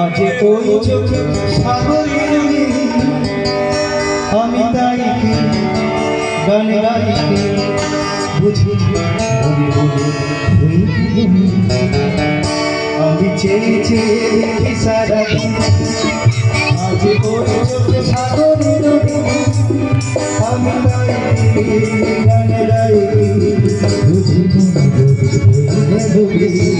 আজ ওই চোখে সাগরের নীল। আমি তাই গান গাইতে বুঝি মনে মনে আমি চেয়ে চেয়ে দেখি সারাদিন আজ ওই চোখে সাগরের নীল। আমি তাই গান গাইতে বুঝি মনে মনে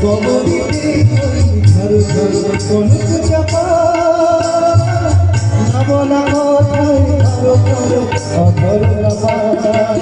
কবরিতে ওই ভরসা গণক চাপা নব নব ঠায় থর থর অধর কাবা তাই